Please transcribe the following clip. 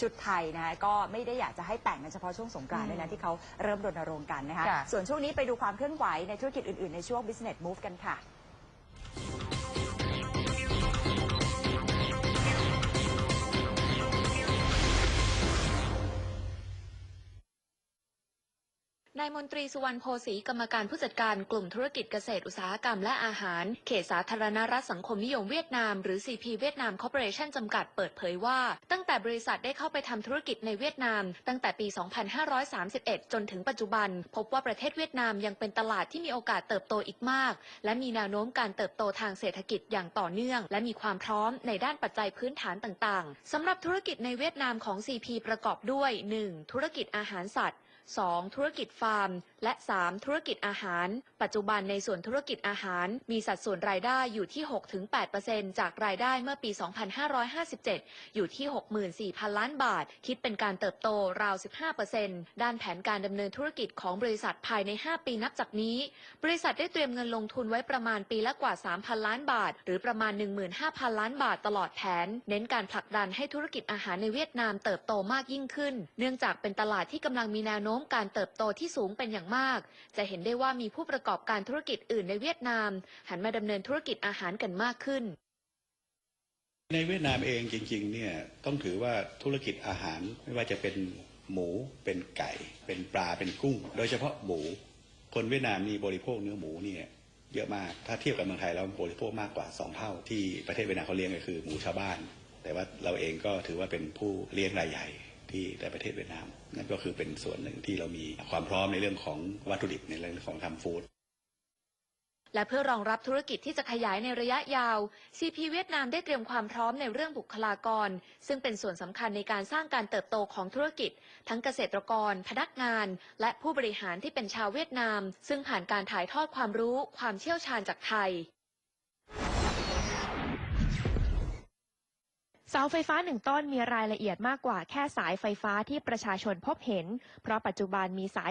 ชุดไทยนะคะก็ไม่ได้อยากจะให้แต่งกันเฉพาะช่วงสงกรานต์ด้วยนะที่เขาเริ่มรณรงค์กันนะคะ ค่ะ ส่วนช่วงนี้ไปดูความเคลื่อนไหวในธุรกิจอื่นๆ ในช่วง business move กันค่ะ นายมนตรีสุวรรณโพสีกรรมการผู้จัดการกลุ่มธุรกิจเกษตรอุตสาหกรรมและอาหาร เขตสาธารณรัฐสังคมนิยมเวียดนาม หรือ CP เวียดนามคอร์ปอเรชั่นจำกัดเปิดเผยว่า ตั้งแต่บริษัทได้เข้าไปทำธุรกิจในเวียดนาม ตั้งแต่ปี 2531 จนถึงปัจจุบัน พบว่าประเทศเวียดนามยังเป็นตลาดที่มีโอกาสเติบโตอีกมาก และมีแนวโน้มการเติบโตทางเศรษฐกิจอย่างต่อเนื่อง และมีความพร้อมในด้านปัจจัยพื้นฐานต่างๆสำหรับธุรกิจในเวียดนามของ CP ประกอบด้วย 1. ธุรกิจอาหารสัตว์ 2. ธุรกิจฟาร์ม และ 3. ธุรกิจอาหาร ปัจจุบันในส่วนธุรกิจอาหาร มีสัดส่วนรายได้อยู่ที่ 6-8%จากรายได้เมื่อปี 2557 อยู่ที่ 64,000 ล้านบาท คิดเป็นการเติบโตราว 15%ด้านแผนการดำเนินธุรกิจของบริษัทภายใน 5 ปีนับจากนี้ บริษัทได้เตรียมเงินลงทุนไว้ประมาณปีละกว่า 3,000 ล้านบาท หรือประมาณ 15,000 ล้านบาทตลอดแผน เน้นการผลักดันให้ธุรกิจอาหารในเวียดนามเติบโตมากยิ่งขึ้น เนื่องจากเป็นตลาดที่กำลังมีแนวโน้มการเติบโตที่สูงเป็นอย่างมาก จะเห็นได้ว่ามีผู้ประกอบการธุรกิจอื่นในเวียดนาม หันมาดำเนินธุรกิจอาหารกันมากขึ้น ในเวียดนามเองจริงๆเนี่ยต้องถือว่าธุรกิจอาหารไม่ว่าจะเป็นหมูเป็นไก่ เป็นปลาเป็นกุ้ง โดยเฉพาะหมู คนเวียดนามมีบริโภคเนื้อหมูเนี่ยเยอะมาก ถ้าเทียบกับเมืองไทยแล้วบริโภคมากกว่า 2 เท่า ที่ประเทศเวียดนามเขาเลี้ยงก็คือหมูชาวบ้าน แต่ว่าเราเองก็ถือว่าเป็นผู้เลี้ยงรายใหญ่ ที่ในประเทศเวียดนาม นั่นก็คือเป็นส่วนหนึ่งที่เรามีความพร้อมในเรื่องของวัตถุดิบในเรื่องของทำฟู้ดและเพื่อรองรับธุรกิจที่จะขยายในระยะยาว CP เวียดนามได้เตรียมความพร้อมในเรื่องบุคลากร ซึ่งเป็นส่วนสำคัญในการสร้างการเติบโตของธุรกิจ ทั้งเกษตรกร พนักงาน และผู้บริหารที่เป็นชาวเวียดนาม ซึ่งผ่านการถ่ายทอดความรู้ ความเชี่ยวชาญจากไทย เสาไฟฟ้าหนึ่งต้นมีรายละเอียดมากกว่าแค่สายไฟฟ้าที่ประชาชนพบเห็น เพราะปัจจุบันมีสาย